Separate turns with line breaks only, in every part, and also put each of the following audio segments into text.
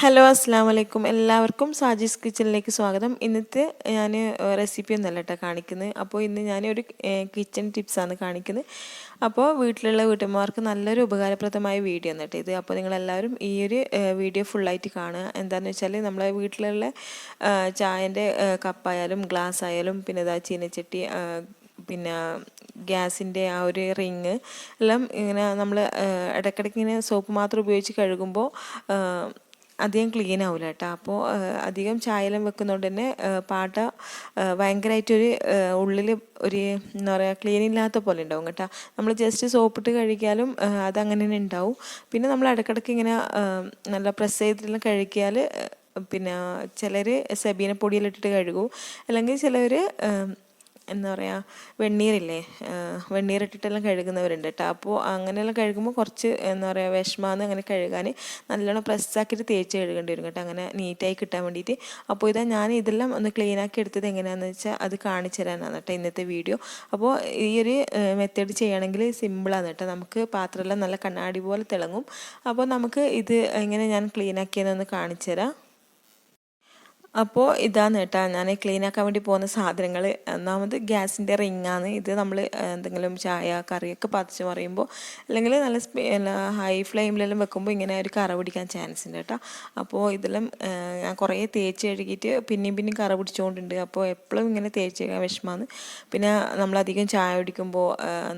Hello അസ്സാം വലൈക്കും എല്ലാവർക്കും സാജീസ് കിച്ചണിലേക്ക് സ്വാഗതം. ഇന്നത്തെ ഞാൻ റെസിപ്പി ഒന്നല്ല കേട്ടോ കാണിക്കുന്നത് അപ്പോൾ ഇന്ന് ഞാനൊരു കിച്ചൺ ടിപ്സാണ് കാണിക്കുന്നത് അപ്പോൾ വീട്ടിലുള്ള വീട്ടമ്മമാർക്ക് നല്ലൊരു ഉപകാരപ്രദമായ വീഡിയോ ആണ് കേട്ടോ ഇത്. അപ്പോൾ നിങ്ങളെല്ലാവരും ഈ ഒരു വീഡിയോ ഫുള്ളായിട്ട് കാണുക. എന്താണെന്ന് വെച്ചാൽ നമ്മളെ വീട്ടിലുള്ള ചായന്റെ കപ്പായാലും ഗ്ലാസ് ആയാലും പിന്നെ ഇതാ ചീനച്ചട്ടി പിന്നെ ഗ്യാസിന്റെ ആ ഒരു റിങ് എല്ലാം ഇങ്ങനെ നമ്മൾ ഇടയ്ക്കിടയ്ക്ക് ഇങ്ങനെ സോപ്പ് മാത്രം ഉപയോഗിച്ച് കഴുകുമ്പോൾ അധികം ക്ലീൻ ആവില്ല കേട്ടോ. അപ്പോൾ അധികം ചായലം വെക്കുന്നതുകൊണ്ട് തന്നെ പാട്ട ഭയങ്കരമായിട്ടൊരു ഉള്ളിൽ ഒരു എന്താ പറയുക ക്ലീൻ ഇല്ലാത്ത പോലെ ഉണ്ടാവും കേട്ടോ. നമ്മൾ ജസ്റ്റ് സോപ്പിട്ട് കഴിക്കാലും അതങ്ങനെ തന്നെ ഉണ്ടാവും പിന്നെ നമ്മൾ ഇടയ്ക്കിടയ്ക്ക് ഇങ്ങനെ നല്ല പ്രസ് ചെയ്തിട്ടെല്ലാം കഴിക്കിയാൽ പിന്നെ ചിലർ സെബീന പൊടിയിലിട്ടിട്ട് കഴുകും. അല്ലെങ്കിൽ ചിലർ എന്താ പറയുക വെണ്ണീറില്ലേ? വെണ്ണീറിട്ടിട്ടെല്ലാം കഴുകുന്നവരുണ്ട് കേട്ടോ അപ്പോൾ അങ്ങനെയെല്ലാം കഴുകുമ്പോൾ കുറച്ച് എന്താ പറയുക വിഷമാന്ന് അങ്ങനെ കഴുകാൻ നല്ലോണം പ്രസ്സാക്കിയിട്ട് തേച്ച് കഴുകേണ്ടി വരും കേട്ടോ അങ്ങനെ നീറ്റായി കിട്ടാൻ വേണ്ടിയിട്ട് അപ്പോൾ ഇതാ ഞാൻ ഇതെല്ലാം ഒന്ന് ക്ലീൻ ആക്കി എടുത്തത് എങ്ങനെയാണെന്ന് വെച്ചാൽ അത് കാണിച്ചു തരാനാണ് കേട്ടോ ഇന്നത്തെ വീഡിയോ. അപ്പോൾ ഈ ഒരു മെത്തേഡ് ചെയ്യുകയാണെങ്കിൽ സിമ്പിളാണ് കേട്ടോ നമുക്ക് പാത്രമെല്ലാം നല്ല കണ്ണാടി പോലെ തിളങ്ങും. അപ്പോൾ നമുക്ക് ഇത് എങ്ങനെ ഞാൻ ക്ലീൻ ആക്കിയതെന്ന് കാണിച്ചു തരാം. അപ്പോൾ ഇതാണ് കേട്ടോ ഞാൻ ക്ലീൻ ആക്കാൻ വേണ്ടി പോകുന്ന സാധനങ്ങൾ ഒന്നാമത് ഗ്യാസിന്റെ റിങ്ങാണ് ഇത് നമ്മൾ എന്തെങ്കിലും ചായ കറിയൊക്കെ പതിച്ച് പറയുമ്പോൾ അല്ലെങ്കിൽ നല്ല ഹൈ ഫ്ലെയിമിലെല്ലാം വെക്കുമ്പോൾ ഇങ്ങനെ ഒരു കറ പിടിക്കാൻ ചാൻസ് ഉണ്ട് കേട്ടോ. അപ്പോൾ ഇതെല്ലാം ഞാൻ കുറേ തേച്ച് കഴുകിയിട്ട് പിന്നെയും പിന്നെയും കറ പിടിച്ചുകൊണ്ടുണ്ട് അപ്പോൾ എപ്പോഴും ഇങ്ങനെ തേച്ച് കഴുകാൻ വിഷമമാണ് പിന്നെ നമ്മളധികം ചായ കുടിക്കുമ്പോൾ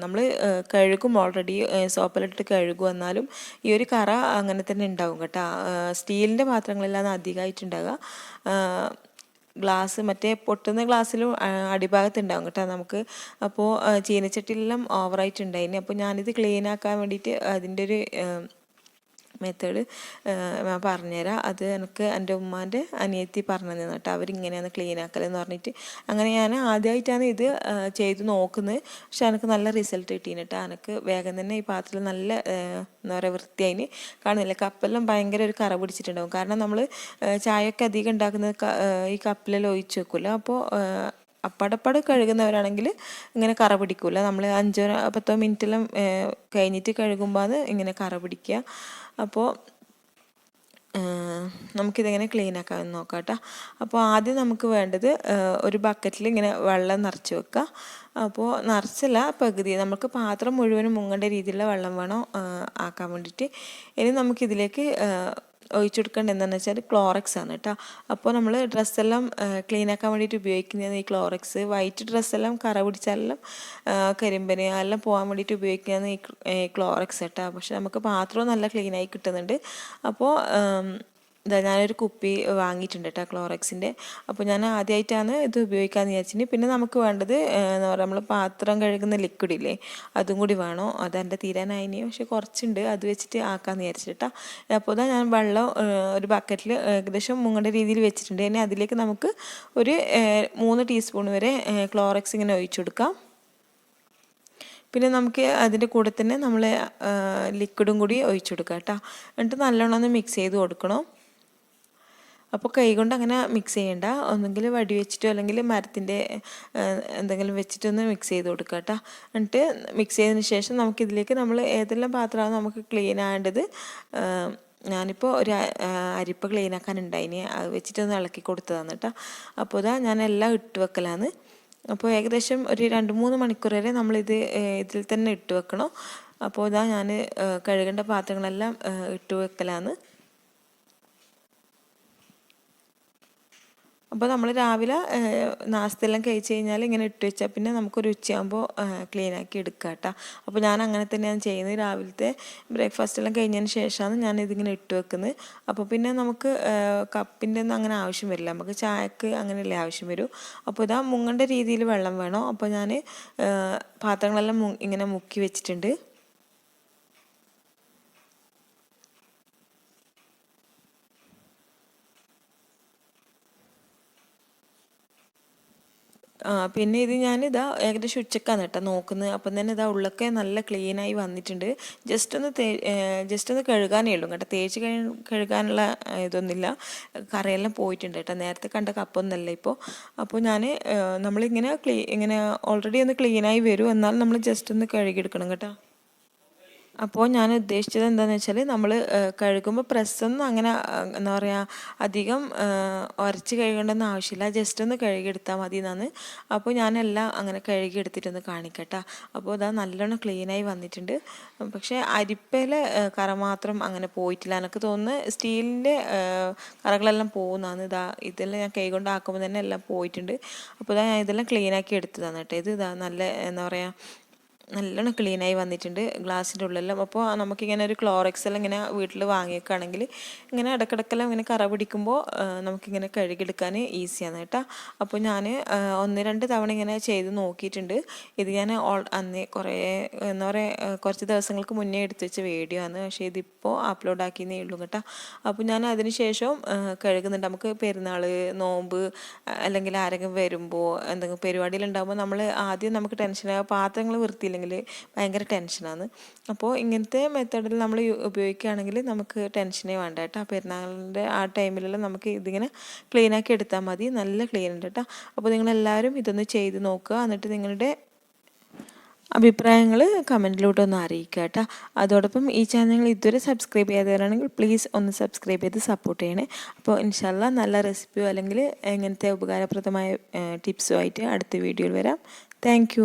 നമ്മൾ കഴുകും ഓൾറെഡി സോപ്പിലിട്ട് കഴുകും. എന്നാലും ഈ ഒരു കറ അങ്ങനെ തന്നെ ഉണ്ടാവും കേട്ടോ. സ്റ്റീലിന്റെ പാത്രങ്ങളെല്ലാം അധികമായിട്ടുണ്ടാകുക ഗ്ലാസ് മറ്റേ പൊട്ടുന്ന ഗ്ലാസ്സിലും അടിഭാഗത്ത് ഉണ്ടാവും കേട്ടോ നമുക്ക്. അപ്പോൾ ചീനച്ചട്ടിയിലെല്ലാം ഓവറായിട്ടുണ്ടായിന് അപ്പോൾ ഞാനിത് ക്ലീൻ ആക്കാൻ വേണ്ടിയിട്ട് അതിന്റെ ഒരു മെത്തേഡ് പറഞ്ഞുതരാം. അത് എനിക്ക് എന്റെ ഉമ്മാന്റെ അനിയത്തി പറഞ്ഞു തന്നെ കേട്ടോ. അവരിങ്ങനെയാണ് ക്ലീൻ ആക്കലെന്ന് പറഞ്ഞിട്ട്. അങ്ങനെ ഞാൻ ആദ്യമായിട്ടാണ് ഇത് ചെയ്ത് നോക്കുന്നത്. പക്ഷെ എനിക്ക് നല്ല റിസൾട്ട് കിട്ടീന് കേട്ടോ. എനിക്ക് വേഗം തന്നെ ഈ പാത്രത്തിൽ നല്ല എന്താ പറയുക വൃത്തിയായിന് കാണുന്നില്ല. കപ്പെല്ലാം ഭയങ്കര ഒരു കറ പിടിച്ചിട്ടുണ്ടാവും. കാരണം നമ്മൾ ചായയൊക്കെ അധികം ഉണ്ടാക്കുന്നത് ഈ കപ്പിലെല്ലാം ഒഴിച്ച് വെക്കില്ല അപ്പോൾ അപ്പടപ്പട് കഴുകുന്നവരാണെങ്കിൽ ഇങ്ങനെ കറ പിടിക്കില്ല നമ്മൾ അഞ്ചോ പത്തോ മിനിറ്റെല്ലാം കഴിഞ്ഞിട്ട് കഴുകുമ്പോൾ അത് ഇങ്ങനെ കറ പിടിക്കുക അപ്പോൾ നമുക്കിതെങ്ങനെ ക്ലീൻ ആക്കാൻ നോക്കാം കേട്ടോ അപ്പോൾ ആദ്യം നമുക്ക് വേണ്ടത് ഒരു ബക്കറ്റിൽ ഇങ്ങനെ വെള്ളം നിറച്ച് വെക്കുക അപ്പോൾ നിറച്ചല്ല പകുതി നമുക്ക് പാത്രം മുഴുവനും മുങ്ങേണ്ട രീതിയിലുള്ള വെള്ളം വേണം ആക്കാൻ വേണ്ടിയിട്ട്. ഇനി നമുക്കിതിലേക്ക് ഒഴിച്ചു കൊടുക്കേണ്ടത് എന്താണെന്ന് വെച്ചാൽ ക്ലോറക്സ് ആണ് കേട്ടോ. അപ്പോൾ നമ്മൾ ഡ്രസ്സെല്ലാം ക്ലീൻ ആക്കാൻ വേണ്ടിയിട്ട് ഉപയോഗിക്കുന്നത് ഈ ക്ലോറക്സ്. വൈറ്റ് ഡ്രസ്സെല്ലാം കറ പിടിച്ചാലെല്ലാം കരിമ്പന് എല്ലാം പോകാൻ വേണ്ടിയിട്ട് ഉപയോഗിക്കുന്നതാണ് ഈ ക്ലോറക്സ് കേട്ടോ. പക്ഷെ നമുക്ക് പാത്രവും നല്ല ക്ലീനായി കിട്ടുന്നുണ്ട്. അപ്പോൾ ഇതാ ഞാനൊരു കുപ്പി വാങ്ങിയിട്ടുണ്ട് കേട്ടോ ക്ലോറക്സിന്റെ. അപ്പോൾ ഞാൻ ആദ്യമായിട്ടാണ് ഇത് ഉപയോഗിക്കാമെന്ന് വിചാരിച്ചിട്ട് പിന്നെ നമുക്ക് വേണ്ടത് എന്ന് പറയുക നമ്മൾ പാത്രം കഴുകുന്ന ലിക്വിഡ് ഇല്ലേ അതും കൂടി വേണോ. അതെന്റെ തീരാനായിനി. പക്ഷെ കുറച്ചുണ്ട് അത് വെച്ചിട്ട് ആക്കാമെന്ന് വിചാരിച്ചിട്ടാ. അപ്പോൾ ഇതാ ഞാൻ വെള്ളം ഒരു ബക്കറ്റിൽ ഏകദേശം മുങ്ങേണ്ട രീതിയിൽ വെച്ചിട്ടുണ്ട്. ഇനി അതിലേക്ക് നമുക്ക് ഒരു മൂന്ന് ടീസ്പൂൺ വരെ ക്ലോറക്സ് ഇങ്ങനെ ഒഴിച്ചു കൊടുക്കാം. പിന്നെ നമുക്ക് അതിന്റെ കൂടെ തന്നെ നമ്മൾ ലിക്വിഡും കൂടി ഒഴിച്ചു കൊടുക്കാം കേട്ടോ എന്നിട്ട് നല്ലോണം ഒന്ന് മിക്സ് ചെയ്ത് കൊടുക്കണം. അപ്പോൾ കൈകൊണ്ട് അങ്ങനെ മിക്സ് ചെയ്യണ്ട. ഒന്നെങ്കിൽ വടി വെച്ചിട്ടോ അല്ലെങ്കിൽ മരത്തിന്റെ എന്തെങ്കിലും വെച്ചിട്ടൊന്ന് മിക്സ് ചെയ്ത് കൊടുക്കുക കേട്ടോ എന്നിട്ട് മിക്സ് ചെയ്തതിന് ശേഷം നമുക്കിതിലേക്ക് നമ്മൾ ഏതെല്ലാം പാത്രമാണ് നമുക്ക് ക്ലീൻ ആകേണ്ടത് ഞാനിപ്പോൾ ഒരു അരിപ്പ ക്ലീൻ ആക്കാൻ ഉണ്ടായിനി അത് വെച്ചിട്ടൊന്ന് ഇളക്കി കൊടുത്തതാണ് കേട്ടോ അപ്പോൾ ഇതാ ഞാൻ എല്ലാം ഇട്ട് വെക്കലാണ്. അപ്പോൾ ഏകദേശം ഒരു രണ്ട് മൂന്ന് മണിക്കൂർ വരെ നമ്മളിത് ഇതിൽ തന്നെ ഇട്ട് വെക്കണം. അപ്പോൾ ഇതാ ഞാൻ കഴുകേണ്ട പാത്രങ്ങളെല്ലാം ഇട്ട് വെക്കലാണ്. അപ്പോൾ നമ്മൾ രാവിലെ നാസ്തെല്ലാം കഴിച്ച് കഴിഞ്ഞാൽ ഇങ്ങനെ ഇട്ട് വെച്ചാൽ പിന്നെ നമുക്കൊരു ഉച്ചയാകുമ്പോൾ ക്ലീൻ ആക്കി എടുക്കുക കേട്ടോ അപ്പോൾ ഞാൻ അങ്ങനെ തന്നെയാണ് ചെയ്യുന്നത്. രാവിലത്തെ ബ്രേക്ക്ഫാസ്റ്റ് എല്ലാം കഴിഞ്ഞതിന് ശേഷമാണ് ഞാൻ ഇതിങ്ങനെ ഇട്ട് വെക്കുന്നത്. അപ്പോൾ പിന്നെ നമുക്ക് കപ്പിന്റെ ഒന്നും അങ്ങനെ ആവശ്യം വരില്ല. നമുക്ക് ചായക്ക് അങ്ങനെയല്ലേ ആവശ്യം വരും. അപ്പോൾ ഇതാ മുങ്ങേണ്ട രീതിയിൽ വെള്ളം വേണം. അപ്പോൾ ഞാൻ പാത്രങ്ങളെല്ലാം ഇങ്ങനെ മുക്കി വെച്ചിട്ടുണ്ട്. പിന്നെ ഇത് ഇതാ ഏകദേശം ഉച്ചക്കാണ് കേട്ടോ നോക്കുന്നത്. അപ്പം തന്നെ ഇതാ ഉള്ളൊക്കെ നല്ല ക്ലീനായി വന്നിട്ടുണ്ട്. ജസ്റ്റ് ഒന്ന് ജസ്റ്റ് ഒന്ന് കഴുകാനേ ഉള്ളൂ കേട്ടോ. തേച്ച് കഴി കഴുകാനുള്ള ഇതൊന്നുമില്ല. കറിയെല്ലാം പോയിട്ടുണ്ട് കേട്ടോ. നേരത്തെ കണ്ട കപ്പൊന്നല്ല ഇപ്പോൾ. അപ്പോൾ ഞാൻ നമ്മളിങ്ങനെ ക്ലീ ഇങ്ങനെ ഓൾറെഡി ഒന്ന് ക്ലീനായി വരും. എന്നാൽ നമ്മൾ ജസ്റ്റ് ഒന്ന് കഴുകിയെടുക്കണം കേട്ടോ. അപ്പോൾ ഞാൻ ഉദ്ദേശിച്ചത് എന്താണെന്ന് വെച്ചാൽ നമ്മൾ കഴുകുമ്പോൾ പ്രസ്സൊന്നും അങ്ങനെ എന്താ പറയുക അധികം ഉരച്ച് കഴുകേണ്ടെന്ന് ആവശ്യമില്ല. ജസ്റ്റ് ഒന്ന് കഴുകിയെടുത്താൽ മതി എന്നാണ് അപ്പോൾ ഞാനെല്ലാം അങ്ങനെ കഴുകിയെടുത്തിട്ടൊന്ന് കാണിക്കട്ടെ. അപ്പോൾ ഇതാ നല്ലോണം ക്ലീനായി വന്നിട്ടുണ്ട്. പക്ഷേ അരിപ്പയിലെ കറ മാത്രം അങ്ങനെ പോയിട്ടില്ല. എനിക്ക് തോന്നുന്നു സ്റ്റീലിന്റെ കറകളെല്ലാം പോകുന്നതാണ് ഇതാ ഇതെല്ലാം ഞാൻ കൈ കൊണ്ടാക്കുമ്പോൾ തന്നെ എല്ലാം പോയിട്ടുണ്ട്. അപ്പോൾ ഇതാ ഞാൻ ഇതെല്ലാം ക്ലീനാക്കി എടുത്തതാണ് കേട്ടോ. ഇത് ഇതാ നല്ല എന്താ പറയുക നല്ലോണം ക്ലീനായി വന്നിട്ടുണ്ട് ഗ്ലാസിന്റെ ഉള്ളിലെല്ലാം. അപ്പോൾ നമുക്കിങ്ങനെ ഒരു ക്ലോറക്സ് എല്ലാം ഇങ്ങനെ വീട്ടിൽ വാങ്ങിയേക്കാണെങ്കിൽ ഇങ്ങനെ ഇടക്കിടക്കെല്ലാം ഇങ്ങനെ കറ പിടിക്കുമ്പോൾ നമുക്കിങ്ങനെ കഴുകിയെടുക്കാൻ ഈസിയാണ് കേട്ടോ. അപ്പോൾ ഞാൻ ഒന്ന് രണ്ട് തവണ ഇങ്ങനെ ചെയ്ത് നോക്കിയിട്ടുണ്ട്. ഇത് ഞാൻ ഓൾ അന്ന് കുറേ എന്താ പറയുക കുറച്ച് ദിവസങ്ങൾക്ക് മുന്നേ എടുത്ത് വെച്ച വീഡിയോ ആണ്. പക്ഷേ ഇതിപ്പോൾ അപ്ലോഡ് ആക്കിയെന്നേ ഉള്ളൂ കേട്ടോ. അപ്പോൾ ഞാൻ അതിന് ശേഷം കഴുകുന്നുണ്ട്. നമുക്ക് പെരുന്നാൾ നോമ്പ് അല്ലെങ്കിൽ ആരെങ്കിലും വരുമ്പോൾ എന്തെങ്കിലും പരിപാടിയിലുണ്ടാകുമ്പോൾ നമ്മൾ ആദ്യം നമുക്ക് ടെൻഷനായ പാത്രങ്ങൾ വൃത്തിയില്ലെങ്കിൽ ഭയങ്കര ടെൻഷനാണ് അപ്പോൾ ഇങ്ങനത്തെ മെത്തേഡിൽ നമ്മൾ ഉപയോഗിക്കുകയാണെങ്കിൽ നമുക്ക് ടെൻഷനേ വേണ്ട കേട്ടോ. ആ പെരുന്നാളിന്റെ ആ ടൈമിലെല്ലാം നമുക്ക് ഇതിങ്ങനെ ക്ലീനാക്കി എടുത്താൽ മതി. നല്ല ക്ലീൻ ഉണ്ട് കേട്ടോ. അപ്പോൾ നിങ്ങളെല്ലാവരും ഇതൊന്ന് ചെയ്ത് നോക്കുക. എന്നിട്ട് നിങ്ങളുടെ അഭിപ്രായങ്ങൾ കമന്റിലൂടെ ഒന്ന് അറിയിക്കുക കേട്ടോ. അതോടൊപ്പം ഈ ചാനൽ ഇതുവരെ സബ്സ്ക്രൈബ് ചെയ്യാത്തവരാണെങ്കിൽ പ്ലീസ് ഒന്ന് സബ്സ്ക്രൈബ് ചെയ്ത് സപ്പോർട്ട് ചെയ്യണേ. അപ്പോൾ ഇൻഷാല്ല നല്ല റെസിപ്പിയോ അല്ലെങ്കിൽ എങ്ങനത്തെ ഉപകാരപ്രദമായ ടിപ്സോ ആയിട്ട് അടുത്ത വീഡിയോയിൽ വരാം. താങ്ക്